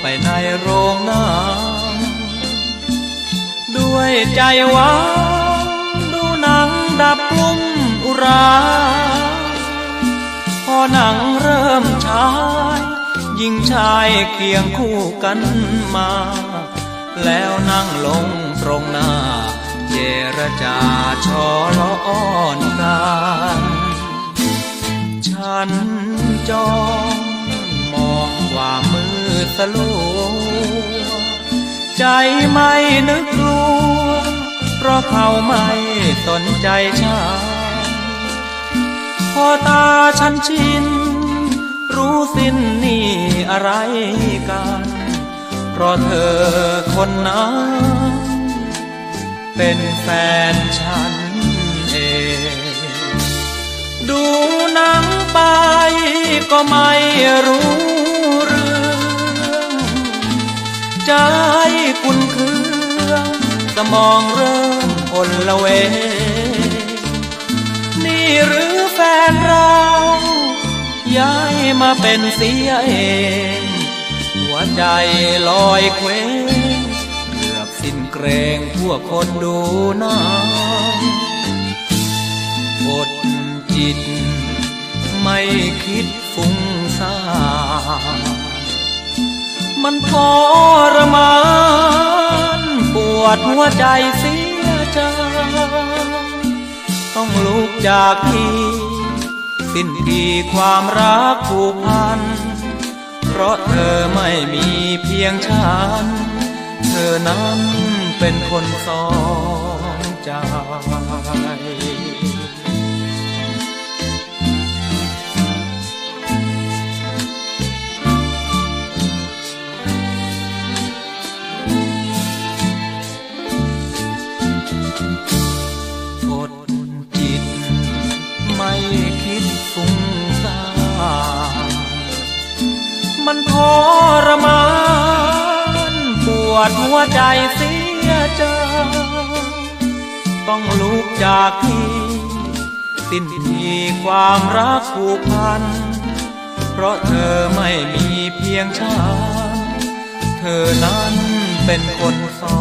ไปในโรงหนังด้วยใจหวังดูหนังดับกลุ่มอุรา พอหนังเริ่มฉายหญิงชายเคียงคู่กันมา แล้วนั่งลงตรงหน้า เจรจาชอล้อนกัน ฉันจอง สลัวใจไม่นึกกลัวเพราะเขาไม่สนใจฉันพอตาฉันชิน รู้สิ้นนี่อะไรกัน เพราะเธอคนนั้น เป็นแฟนฉันเองดูหนังไปก็ไม่รู้ ใจคุนเคืองสมองเริ่มคนละเว นี่หรือแฟนเราย้ายมาเป็นเสียเอง หัวใจลอยเคว้งเกือบสิ้นเกรงพวกคนดูหนังอดจิตไม่คิด มันทรมานปวดหัวใจเสียใจต้องลุกจากที่ สิ้นทีความรักผูกพัน เพราะเธอไม่มีเพียงฉัน เธอนั้นเป็นคนสองใจ มันทรมานปวดหัวใจเสียใจต้องลุกจากที่สิ้นทีความรักผูกพัน เพราะเธอไม่มีเพียงฉันเธอนั้นเป็นคนสอ